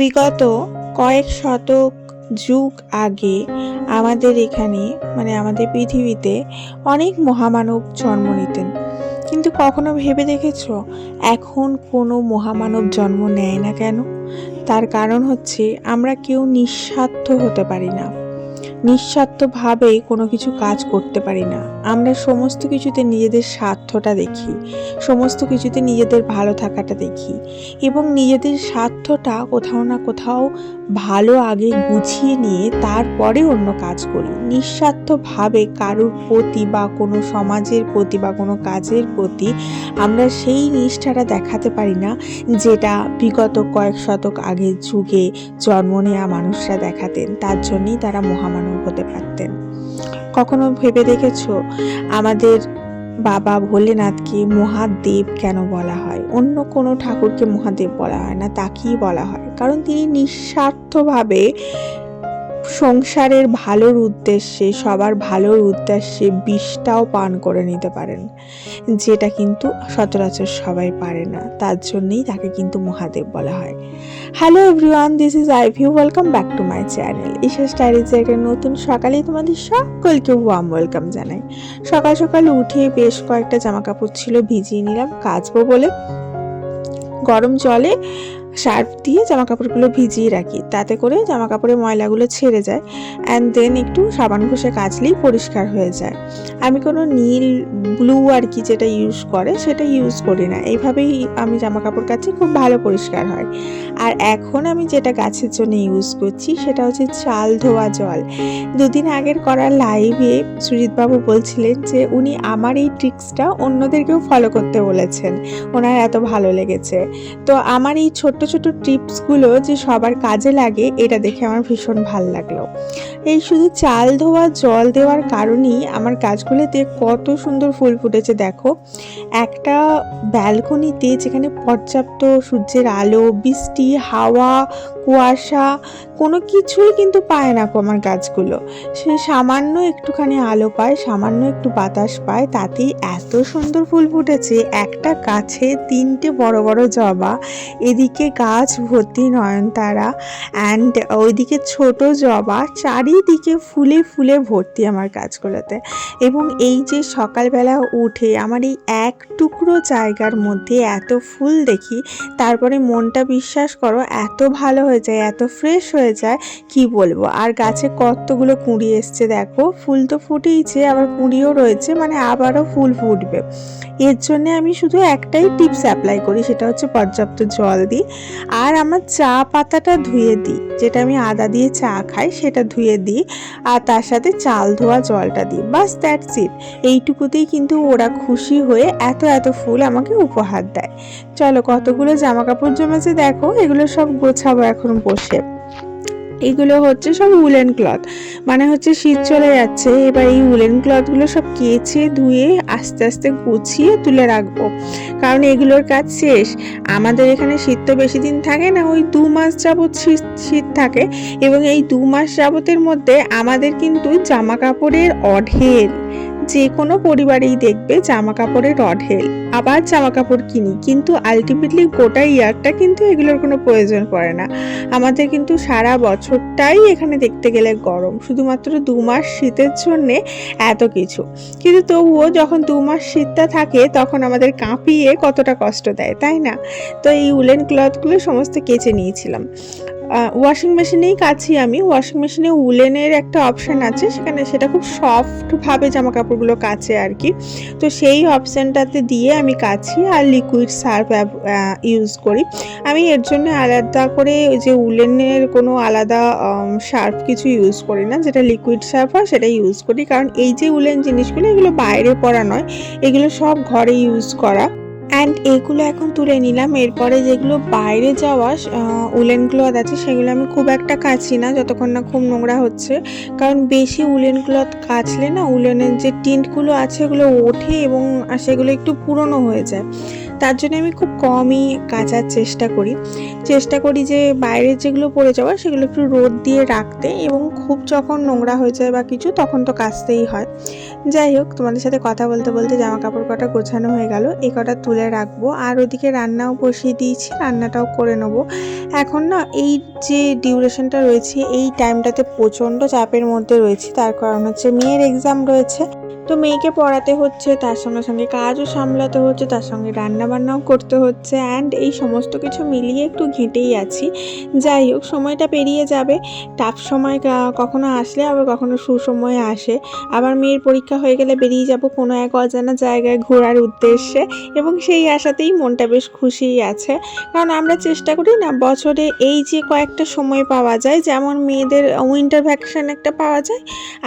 বিগত কয়েক শতক যুগ আগে আমাদের এখানে মানে আমাদের পৃথিবীতে অনেক মহামানব জন্ম নিতেন। কিন্তু কখনো ভেবে দেখেছ, এখন কোনো মহামানব জন্ম নেয় না কেন? তার কারণ হচ্ছে আমরা কেউ নিঃস্বার্থ হতে পারি না। নিঃস্বার্থভাবে কোনো কিছু কাজ করতে পারি না। আমরা সমস্ত কিছুতে নিজেদের স্বার্থটা দেখি, সমস্ত কিছুতে নিজেদের ভালো থাকাটা দেখি এবং নিজেদের স্বার্থটা কোথাও না কোথাও ভালো আগে গুছিয়ে নিয়ে তারপরে অন্য কাজ করি। নিঃস্বার্থভাবে কারোর প্রতি বা কোনো সমাজের প্রতি বা কোনো কাজের প্রতি আমরা সেই নিষ্ঠাটা দেখাতে পারি না, যেটা বিগত কয়েক শতক আগের যুগে জন্ম নেওয়া মানুষরা দেখাতেন। তার জন্যই তারা মহামানব হতে পারতেন। কখনো ভেবে দেখেছ আমাদের বাবা ভোলেনাথকে মহাদেব কেন বলা হয়? অন্য কোনো ঠাকুরকে মহাদেব বলা হয় না, তাকেই বলা হয়। কারণ তিনি নিঃস্বার্থভাবে সংসারের ভালোর উদ্দেশ্যে, সবার ভালোর উদ্দেশ্যে বিষটাও পান করে নিতে পারেন, যেটা কিন্তু সচরাচর সবাই পারে না। তার জন্যেই তাকে কিন্তু মহাদেব বলা হয়। Hello everyone this is I view welcome back to my channel Isha স্টাইরিজের একটা নতুন সকালে তোমাদের সকলকে ওয়ার্ম ওয়েলকাম জানাই। সকাল সকাল উঠে বেশ কয়েকটা জামা কাপড় ছিল ভিজিয়ে নিলাম, কাচবো বলে। গরম জলে সার্ফ দিয়ে জামা কাপড়গুলো ভিজিয়ে রাখি। তাতে করে জামা কাপড়ের ময়লাগুলো ছেড়ে যায় অ্যান্ড দেন একটু সাবান ঘষে কাচলেই পরিষ্কার হয়ে যায়। আমি কোনো নীল ব্লু আর কি যেটা ইউজ করে সেটা ইউজ করি না। এইভাবেই আমি জামা কাপড় কাচি, খুব ভালো পরিষ্কার হয়। আর এখন আমি যেটা গাছের জন্য ইউজ করছি সেটা হচ্ছে চাল ধোয়া জল। দুদিন আগের করা লাইভে সুজিতবাবু বলছিলেন যে উনি আমার এই ট্রিক্সটা অন্যদেরকেও ফলো করতে বলেছেন। ওনার এত ভালো লেগেছে। তো আমার এই ছোট্ট ছোট্ট ছোট টিপসগুলো যে সবার কাজে লাগে, এটা দেখে আমার ভীষণ ভালো লাগল। এই শুধু চাল ধোয়া, জল দেওয়ার কারণেই আমার গাছগুলোতে কত সুন্দর ফুল ফুটেছে, দেখো। একটা ব্যালকনিতে যেখানে পর্যাপ্ত সূর্যের আলো, বৃষ্টি, হাওয়া কুয়াশা, কোনো কিছুই কিন্তু পায় না আমার গাছগুলো। সে সামান্য একটুখানি আলো পায়, সামান্য একটু বাতাস পায়, তাতেই এত সুন্দর ফুল ফুটেছে। একটা গাছে তিনটে বড় বড় জবা, এদিকে গাছ ভর্তি নয়নতারা অ্যান্ড ওইদিকে ছোট জবা, চারিদিকে ফুলে ফুলে ভর্তি আমার গাছগুলোতে। এবং এই যে সকালবেলা উঠে আমার এই এক টুকরো জায়গার মধ্যে এত ফুল দেখি, তারপরে মনটা বিশ্বাস করো, এত ভালো হয়ে যায়, এত ফ্রেশ হয়ে যায়, কি বলব? আর গাছে কতগুলো কুঁড়ি এসছে দেখো? ফুল তো ফুটেইছে, আবার কুঁড়িও রয়েছে মানে আবারও ফুল ফুটবে। এর জন্য আমি শুধু একটাই টিপস অ্যাপ্লাই করি, সেটা হচ্ছে পর্যাপ্ত জল দিই। আর আমার চা পাতাটা ধুয়ে দিই, যেটা আমি আদা দিয়ে চা খাই, সেটা ধুয়ে দিই, আর তার সাথে চাল ধোয়া জলটা দিই বাস দ্যাটস ইট এইটুকুতেই কিন্তু ওরা খুশি হয়ে এত এত ফুল আমাকে উপহার দেয়। চলো, কতগুলো জামা কাপড় জমেছে দেখো, এগুলো সব গোছাবো এখন। বসে। এগুলো হচ্ছে সব উলেন ক্লথ মানে হচ্ছে শীত চলে যাচ্ছে, এবার এই উলেন ক্লথগুলো সব কেচে, ধুয়ে, আস্তে আস্তে গুছিয়ে তুলে রাখব। কারণ এগুলোর কাজ শেষ। আমাদের এখানে শীত তো বেশি দিন থাকে না, ওই দু মাস যাবৎ শীত শীত থাকে। এবং এই দু মাস যাবতের মধ্যে আমাদের কিন্তু জামা কাপড়ের অঢেল যে কোনো পরিবারেই দেখবে জামা কাপড়ের অঢেল আবার জামা কাপড় কিনি, কিন্তু আলটিমেটলি গোটা ইয়ারটা কিন্তু এগুলোর কোনো প্রয়োজন পড়ে না। আমাদের কিন্তু সারা বছরটাই এখানে দেখতে গেলে গরম। শুধুমাত্র দু মাস শীতের জন্যে এত কিছু। কিন্তু তবুও যখন দু মাস শীতটা থাকে, তখন আমাদের কাঁপিয়ে কতটা কষ্ট দেয়, তাই না? তো এই উলেন ক্লথগুলো সমস্ত কেচে নিয়েছিলাম। ওয়াশিং মেশিনেই কাছি আমি। ওয়াশিং মেশিনে উলেনের একটা অপশান আছে, সেখানে সেটা খুব সফটভাবে জামা কাপড়গুলো কাচে আর কি। তো সেই অপশানটাতে দিয়ে আমি কাছি আর লিকুইড সার্ফ ইউজ করি। আমি এর জন্য আলাদা করে যে উলেনের কোনো আলাদা সার্ফ কিছু ইউজ করি না। যেটা লিকুইড সার্ফ হয় সেটা ইউজ করি। কারণ এই যে উলেন জিনিসগুলো, এগুলো বাইরে পরা নয়। এগুলো সব ঘরে ইউজ করা। অ্যান্ড এগুলো এখন তুলে নিলাম। এরপরে যেগুলো বাইরে যাওয়া উলেন ক্লথ আছে, সেগুলো আমি খুব একটা কাছি না, যতক্ষণ না খুব নোংরা হচ্ছে। কারণ বেশি উলেন ক্লথ কাচলে না উলেনের যে টিন্টগুলো আছে, এগুলো ওঠে এবং সেগুলো একটু পুরনো হয়ে যায়। তার জন্য আমি খুব কমই কাচার চেষ্টা করি। চেষ্টা করি যে বাইরের যেগুলো পড়ে যাওয়া সেগুলো একটু রোদ দিয়ে রাখতে এবং খুব যখন নোংরা হয়ে যায় বা কিছু তখন তো কাচতেই হয়। যাই হোক, তোমাদের সাথে কথা বলতে বলতে জামা কাপড় কটা গোছানো হয়ে গেল, এ কটা তুলে রাখব। আর ওদিকে রান্নাও বসিয়ে দিয়েছি, রান্নাটাও করে নেব। এখন না, এই যে ডিউরেশনটা রয়েছে, এই টাইমটাতে প্রচণ্ড চাপের মধ্যে রয়েছে। তার কারণ হচ্ছে, মেয়ের এক্সাম রয়েছে। তো মেয়েকে পড়াতে হচ্ছে, তার সঙ্গে সঙ্গে কাজও সামলাতে হচ্ছে, তার সঙ্গে রান্না বান্নাও করতে হচ্ছে অ্যান্ড এই সমস্ত কিছু মিলিয়ে একটু ঘেঁটেই আছি। যাই হোক, সময়টা পেরিয়ে যাবে। টাফ সময় কখনো আসলে আবার কখনো সুসময়ে আসে। আবার মেয়ের পরীক্ষা হয়ে গেলে বেরিয়ে যাব কোনো এক অজানা জায়গায় ঘোরার উদ্দেশ্যে এবং সেই আশাতেই মনটা বেশ খুশিই আছে। কারণ আমরা চেষ্টা করি না, বছরে এই যে কয়েকটা সময় পাওয়া যায়, যেমন মেয়েদের উইন্টার ভ্যাকেশন একটা পাওয়া যায়,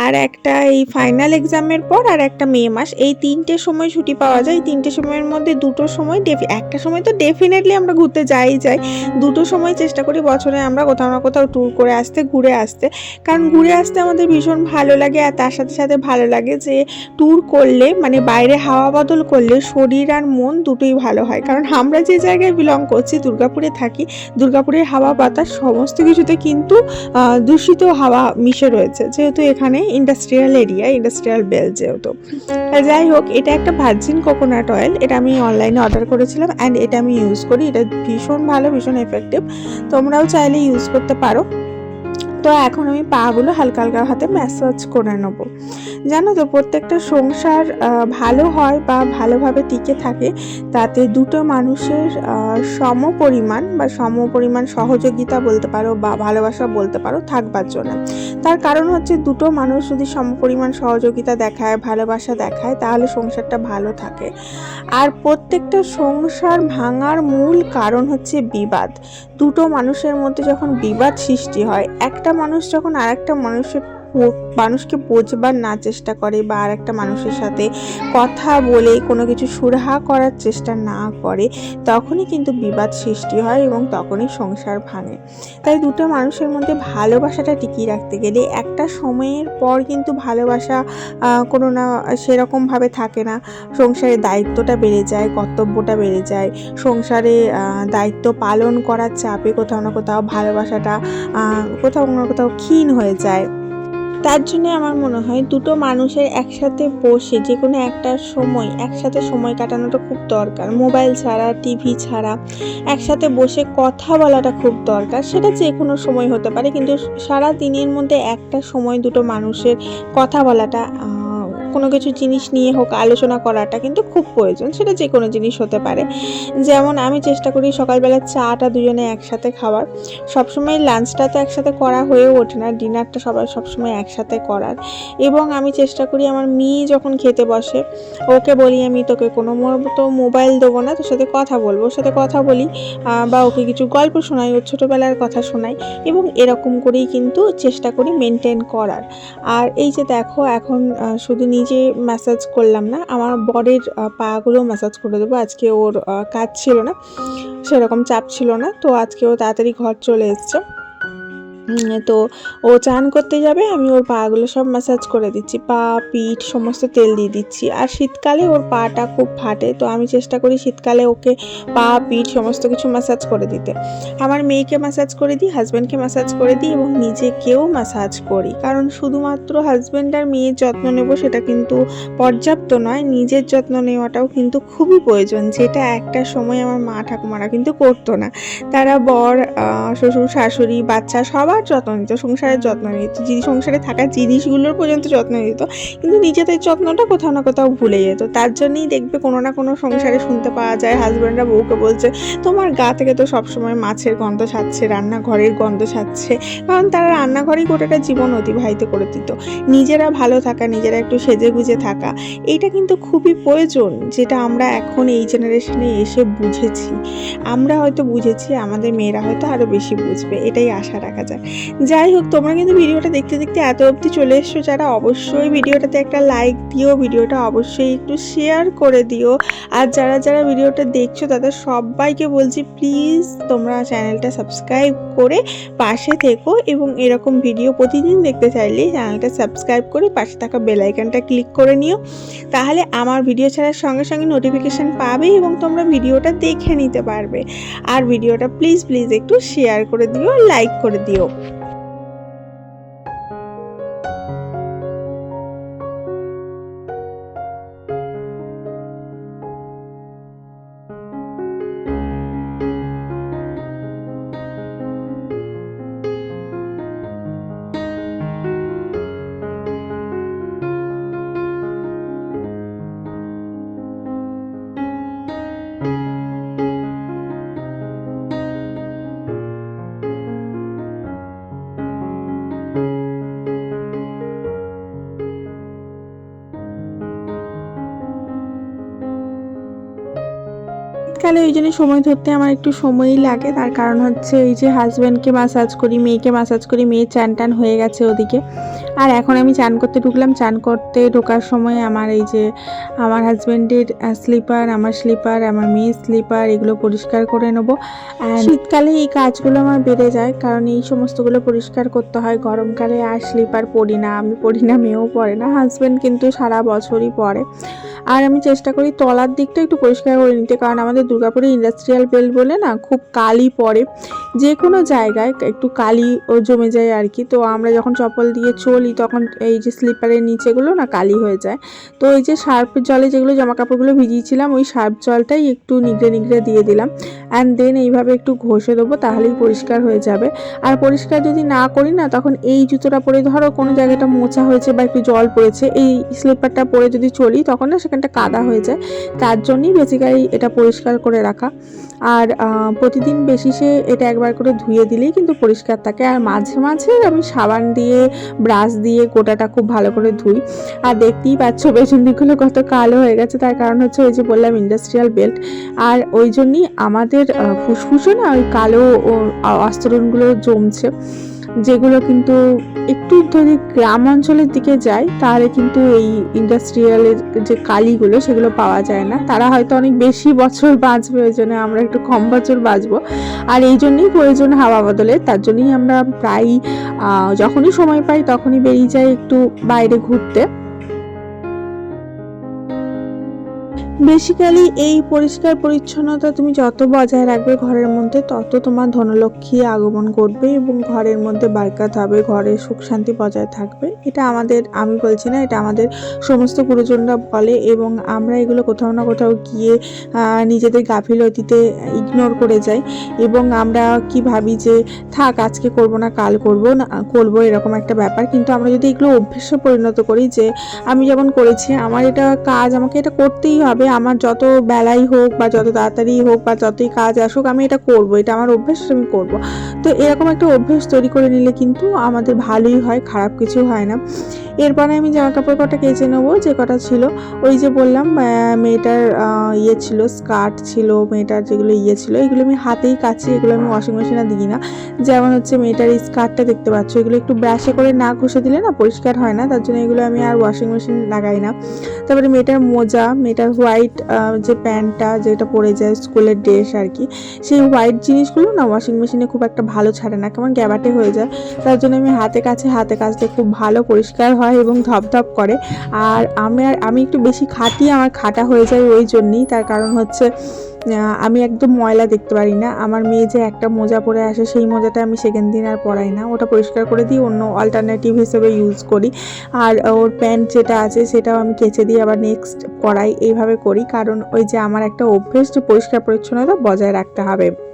আর একটা এই ফাইনাল এক্সামের পর আর একটা মে মাস। এই তিনটে সময় ছুটি পাওয়া যায়। তিনটে সময়ের মধ্যে দুটো সময় ডেফি, একটা সময় তো ডেফিনেটলি আমরা ঘুরতে যাই যাই। দুটো সময় চেষ্টা করি বছরে আমরা কোথাও না কোথাও ট্যুর করে আসতে, ঘুরে আসতে। কারণ ঘুরে আসতে আমাদের ভীষণ ভালো লাগে আর তার সাথে সাথে ভালো লাগে যে ট্যুর করলে মানে বাইরে হাওয়া বদল করলে শরীর আর মন দুটোই ভালো হয়। কারণ আমরা যে জায়গায় বিলং করছি, দুর্গাপুরে থাকি দুর্গাপুরের হাওয়া, বাতাস সমস্ত কিছুতে কিন্তু দূষিত হাওয়া মিশে রয়েছে। যেহেতু এখানে ইন্ডাস্ট্রিয়াল এরিয়া ইন্ডাস্ট্রিয়াল বেল যেহেতু। আর যাই হোক, এটা একটা ভার্জিন কোকোনাট অয়েল। এটা আমি অনলাইনে অর্ডার করেছিলাম অ্যান্ড এটা আমি ইউজ করি। এটা ভীষণ ভালো, ভীষণ এফেক্টিভ তোমরাও চাইলে ইউজ করতে পারো। তো এখন আমি পাগুলো হালকা হালকা হাতে ম্যাসাজ করে নেব। জানো তো, প্রত্যেকটা সংসার ভালো হয় বা ভালোভাবে টিকে থাকে, তাতে দুটো মানুষের সম পরিমাণ বা সম পরিমাণ সহযোগিতা বলতে পারো বা ভালোবাসা বলতে পারো থাকবার জন্য। তার কারণ হচ্ছে দুটো মানুষ যদি সম পরিমাণ সহযোগিতা দেখায়, ভালোবাসা দেখায়, তাহলে সংসারটা ভালো থাকে। আর প্রত্যেকটা সংসার ভাঙার মূল কারণ হচ্ছে বিবাদ। দুটো মানুষের মধ্যে যখন বিবাদ সৃষ্টি হয়, একটা মানুষ যখন আরেকটা মানুষের পো- মানুষকে বোঝবার না চেষ্টা করে বা আর একটা মানুষের সাথে কথা বলে কোনো কিছু সুরাহা করার চেষ্টা না করে, তখনই কিন্তু বিবাদ সৃষ্টি হয় এবং তখনই সংসার ভাঙে। তাই দুটো মানুষের মধ্যে ভালোবাসাটা টিকিয়ে রাখতে গেলে একটা সময়ের পর কিন্তু ভালোবাসা কোনো না, সেরকমভাবে থাকে না। সংসারের দায়িত্বটা বেড়ে যায়, কর্তব্যটা বেড়ে যায়। সংসারে দায়িত্ব পালন করার চাপে কোথাও না কোথাও ভালোবাসাটা কোথাও না কোথাও ক্ষীণ হয়ে যায়। তার জন্য আমার মনে হয় দুটো মানুষের একসাথে বসে যে কোনো একটা সময়, একসাথে সময় কাটানোটা খুব দরকার। মোবাইল ছাড়া, টিভি ছাড়া একসাথে বসে কথা বলাটা খুব দরকার। সেটা যে কোনো সময় হতে পারে, কিন্তু সারা দিনের মধ্যে একটা সময় দুটো মানুষের কথা বলাটা কোনো কিছু জিনিস নিয়ে হোক আলোচনা করাটা কিন্তু খুব প্রয়োজন, সেটা যে কোনো জিনিস হতে পারে। যেমন আমি চেষ্টা করি সকালবেলা চাটা দুজনে একসাথে খাওয়ার। সবসময় লাঞ্চটা তো একসাথে করা হয়ে ওঠে না, ডিনারটা সবাই সবসময় একসাথে করার। এবং আমি চেষ্টা করি আমার মেয়ে যখন খেতে বসে, ওকে বলি আমি তোকে কোনো মতো মোবাইল দেবো না, তোর সাথে কথা বলব। ওর সাথে কথা বলি বা ওকে কিছু গল্প শোনাই ওর ছোটোবেলার কথা শোনাই। এবং এরকম করেই কিন্তু চেষ্টা করি মেনটেন করার। আর এই যে দেখো, এখন শুধু নিজে ম্যাসাজ করলাম না, আমার বরের পাগুলো ম্যাসাজ করে দেবো, আজকে ওর কাজ ছিল না, সেরকম চাপ ছিল না, তো আজকে ও তাড়াতাড়ি ঘর চলে এসছে। তো ও চান করতে যাবে, আমি ওর পাগুলো সব ম্যাসাজ করে দিচ্ছি, পা, পিঠ সমস্ত তেল দিয়ে দিচ্ছি। আর শীতকালে ওর পাটা খুব ফাটে, তো আমি চেষ্টা করি শীতকালে ওকে পা, পিঠ সমস্ত কিছু ম্যাসাজ করে দিতে। আমার মেয়েকে ম্যাসাজ করে দিই হাজব্যান্ডকে ম্যাসাজ করে দিই এবং নিজেকেও ম্যাসাজ করি। কারণ শুধুমাত্র হাজব্যান্ড আর মেয়ের যত্ন নেব সেটা কিন্তু পর্যাপ্ত নয়, নিজের যত্ন নেওয়াটাও কিন্তু খুবই প্রয়োজন, যেটা একটা সময় আমার মা ঠাকুমারা কিন্তু করতো না। তারা বর শ্বশুর, শাশুড়ি, বাচ্চা সবার যত্ন নিত, সংসারের যত্ন নিত যিনি সংসারে থাকা জিনিসগুলোর পর্যন্ত যত্ন নিত, কিন্তু নিজেদের যত্নটা কোথাও না কোথাও ভুলে যেত। তার জন্যই দেখবে কোনো না কোনো সংসারে শুনতে পাওয়া যায় হাজব্যান্ডরা বউকে বলছে, তোমার গা থেকে তো সবসময় মাছের গন্ধ ছাড়ছে, রান্নাঘরের গন্ধ ছাড়ছে। কারণ তারা রান্নাঘরেই গোটাটা জীবন অতিবাহিত করে দিত। নিজেরা ভালো থাকা, নিজেরা একটু সেজে গুজে থাকা এইটা কিন্তু খুবই প্রয়োজন, যেটা আমরা এখন এই জেনারেশনে এসে বুঝেছি। আমরা হয়তো বুঝেছি, আমাদের মেয়েরা হয়তো আরও বেশি বুঝবে, এটাই আশা রাখা যায় যাই হোক, তোমরা কিন্তু ভিডিওটা দেখতে দেখতে এত অবধি চলে এসছো যারা, অবশ্যই ভিডিওটাতে একটা লাইক দিও, ভিডিওটা অবশ্যই একটু শেয়ার করে দিও। আর যারা যারা ভিডিওটা দেখছ, তাদের সবাইকে বলছি প্লিজ তোমরা চ্যানেলটা সাবস্ক্রাইব করে পাশে থেকো এবং এরকম ভিডিও প্রতিদিন দেখতে চাইলে চ্যানেলটা সাবস্ক্রাইব করে পাশে থাকা বেল আইকনটা ক্লিক করে নিও। তাহলে আমার ভিডিও ছাড়ার সঙ্গে সঙ্গে নোটিফিকেশান পাবে এবং তোমরা ভিডিওটা দেখে নিতে পারবে। আর ভিডিওটা প্লিজ প্লিজ একটু শেয়ার করে দিও লাইক করে দিও। শীতকালে ওই জন্য সময় ধরতে আমার একটু সময়ই লাগে। তার কারণ হচ্ছে এই যে হাজব্যান্ডকে মাসাজ করি, মেয়েকে মাসাজ করি, মেয়ে চান টান হয়ে গেছে ওদিকে। আর এখন আমি চান করতে ঢুকলাম। চান করতে ঢোকার সময় আমার এই যে আমার হাজব্যান্ডের স্লিপার আমার স্লিপার আমার মেয়ের স্লিপার এগুলো পরিষ্কার করে নেব। শীতকালে এই কাজগুলো আমার বেড়ে যায়, কারণ এই সমস্তগুলো পরিষ্কার করতে হয়। গরমকালে আর স্লিপার পরি না, আমি পরি না, মেয়েও পরে না হাজব্যান্ড কিন্তু সারা বছরই পরে। আর আমি চেষ্টা করি তলার দিকটা একটু পরিষ্কার করে নিতে, কারণ আমাদের দুর্গাপুরে ইন্ডাস্ট্রিয়াল বেল বলে না, খুব কালি পড়ে যে কোনো জায়গায় একটু কালি জমে যায় আর কি। তো আমরা যখন চপ্পল দিয়ে চলি, তখন এই যে স্লিপারের নিচেগুলো না কালি হয়ে যায়। তো এই যে সার্ফ জলে যেগুলো জামা কাপড়গুলো ভিজিয়েছিলাম, ওই সার্ফ জলটাই একটু নিগড়ে নিগড়ে দিয়ে দিলাম। অ্যান্ড দেন এইভাবে একটু ঘষে দেবো, তাহলেই পরিষ্কার হয়ে যাবে। আর পরিষ্কার যদি না করি না, তখন এই জুতোটা পরে, ধরো কোনো জায়গাটা মোছা হয়েছে বা একটু জল পড়েছে, এই স্লিপারটা পরে যদি চলি, তখন না সেখানটা কাদা হয়ে যায়। তার জন্যই বেসিক্যালি এটা পরিষ্কার করে রাখা। আর প্রতিদিন বেশিসে এটা একবার করে ধুয়ে দিলেই কিন্তু পরিষ্কার থাকে। আর মাঝে মাঝে আমি সাবান দিয়ে, ব্রাশ দিয়ে গোটাটা খুব ভালো করে ধুই। আর দেখতেই পাচ্ছ পেছন দিকগুলো কত কালো হয়ে গেছে। তার কারণ হচ্ছে ওই যে বললাম ইন্ডাস্ট্রিয়াল বেল্ট আর ওই জন্যই আমাদের ফুসফুসে না ওই কালো আস্তরণগুলো জমছে। যেগুলো কিন্তু একটু যদি গ্রাম অঞ্চলের দিকে যায়, তাহলে কিন্তু এই ইন্ডাস্ট্রিয়ালের যে কালিগুলো সেগুলো পাওয়া যায় না। তারা হয়তো অনেক বেশি বছর বাঁচবে, ওই জন্য আমরা একটু কম বছর বাঁচবো। আর এই জন্যই প্রয়োজন হাওয়া বদলের তার জন্যই আমরা প্রায়ই যখনই সময় পাই তখনই বেরিয়ে যাই একটু বাইরে ঘুরতে। বেসিক্যালি এই পরিষ্কার পরিচ্ছন্নতা তুমি যত বজায় রাখবে ঘরের মধ্যে, তত তোমার ধনলক্ষ্মী আগমন করবে এবং ঘরের মধ্যে বারকাত হবে, ঘরে সুখ শান্তি বজায় থাকবে। এটা আমাদের, আমি বলছি না, এটা আমাদের সমস্ত গুরুজনরা বলে এবং আমরা এগুলো কোথাও না কোথাও গিয়ে নিজেদের গাফিলতিতে ইগনোর করে যাই এবং আমরা কি ভাবি যে, থাক, আজকে করব না, কাল করব না, করব, এরকম একটা ব্যাপার। কিন্তু আমরা যদি এগুলো অভ্যেসে পরিণত করি যে, আমি যেমন করেছি, আমার এটা কাজ, আমাকে এটা করতেই হবে আমার যত বেলাই হোক বা যত তাড়াতাড়ি হোক বা যতই কাজ আসুক, আমি এটা করব, এটা আমার অভ্যেস আমি করব। তো এরকম একটা অভ্যেস তৈরি করে নিলে কিন্তু আমাদের ভালোই হয়, খারাপ কিছু হয় না। এরপরে আমি জামা কাপড় কটা কেচে নেব, যে কটা ছিল, ওই যে বললাম মেয়েটার ইয়ে ছিল, স্কার্ট ছিল, মেয়েটার যেগুলো ইয়ে ছিল, এগুলো আমি হাতেই কাছি এগুলো আমি ওয়াশিং মেশিনে দিই না। যেমন হচ্ছে মেয়েটার এই স্কার্টটা দেখতে পাচ্ছ, এগুলো একটু ব্রাশে করে না ঘষে দিলে না পরিষ্কার হয় না, তার জন্য এগুলো আমি আর ওয়াশিং মেশিন লাগাই না। তারপরে মেয়েটার মোজা, মেয়েটার হোয়াইট যে প্যান্টটা যেটা পরে যায় স্কুলের ড্রেস আর কি, সেই হোয়াইট জিনিসগুলো না ওয়াশিং মেশিনে খুব একটা ভালো ছাড়ে না, কেমন গ্যাবাটে হয়ে যায়। তার জন্য আমি হাতে কাছে হাতে কাচলে খুব ভালো পরিষ্কার হয় এবং ধপধপ করে। আর আমি আর, আমি একটু বেশি খাটি, আমার খাটা হয়ে যায় ওই জন্যই। তার কারণ হচ্ছে আমি একদম ময়লা দেখতে পারি না। আমার মেয়ে যে একটা মোজা পরে আসে, সেই মোজাটা আমি সেকেন্ড দিন আর পরাই না। ওটা পরিষ্কার করে দিই, অন্য অল্টারনেটিভ হিসেবে ইউজ করি। আর ওর প্যান্ট যেটা আছে, সেটাও আমি কেচে দিই আবার নেক্সট পরাই এইভাবে করি। কারণ ওই যে আমার একটা অভ্যেস যে পরিষ্কার পরিচ্ছন্নতা বজায় রাখতে হবে।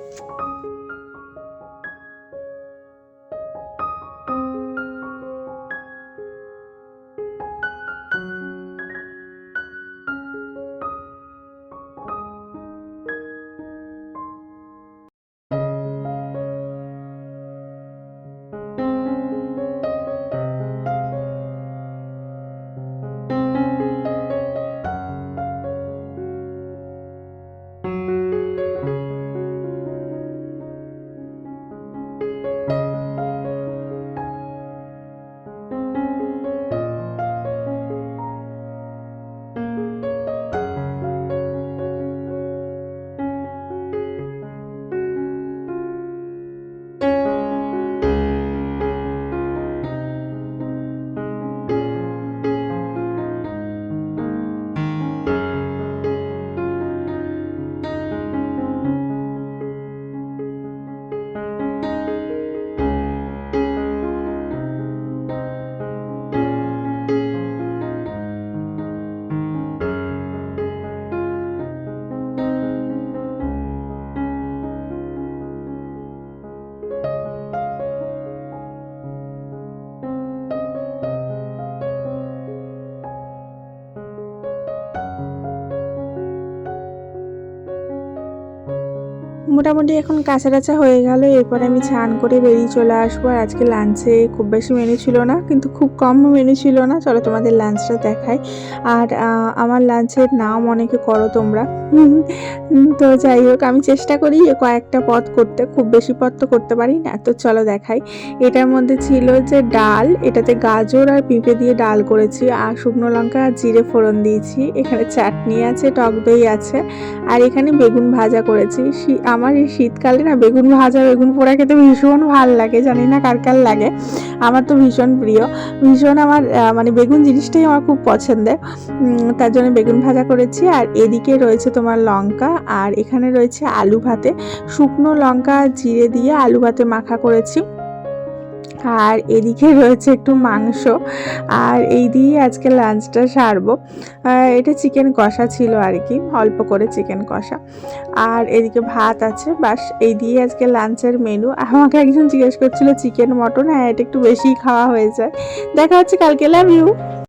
মোটামুটি এখন কাঁচা টাচা হয়ে গেল। এরপর আমি স্নান করে বেরিয়ে চলে আসব। আর আজকে লাঞ্চে খুব বেশি মেনু ছিল না, কিন্তু খুব কম মেনু ছিল না। চলো তোমাদের লাঞ্চটা দেখাই। আর আমার লাঞ্চের নাম অনেকে করো তোমরা। তো যাই হোক, আমি চেষ্টা করি কয়েকটা পদ করতে, খুব বেশি পদ তো করতে পারি না। তো চলো দেখাই। এটার মধ্যে ছিল যে ডাল, এটাতে গাজর আর পেঁপে দিয়ে ডাল করেছি। আর শুকনো লঙ্কা আর জিরে ফোড়ন দিয়েছি। এখানে চাটনি আছে, টক দই আছে। আর এখানে বেগুন ভাজা করেছি। শী- আমার এই শীতকালে না বেগুন ভাজা, বেগুন পোড়া খেতে ভীষণ ভালো লাগে, জানি না কার কার লাগে। আমার তো ভীষণ প্রিয়। ভীষণ আমার মানে বেগুন জিনিসটাই আমার খুব পছন্দের। তার জন্য বেগুন ভাজা করেছি। আর এদিকে রয়েছে তোমার লঙ্কা, আর এখানে রয়েছে আলু ভাতে। শুকনো লঙ্কা, জিরে দিয়ে আলু ভাতে মাখা করেছি। আর এদিকে রয়েছে একটু মাংস। আর এই দিয়েই আজকে লাঞ্চটা সারবো। এটা চিকেন কষা ছিল আর কি, অল্প করে চিকেন কষা। আর এদিকে ভাত আছে, বাস এই দিয়ে আজকে লাঞ্চের মেনু আমাকে একজন জিজ্ঞেস করছিল চিকেন মটন হ্যাঁ এটা একটু বেশি খাওয়া হয়ে যায় দেখা হচ্ছে, কালকে লাভ ইউ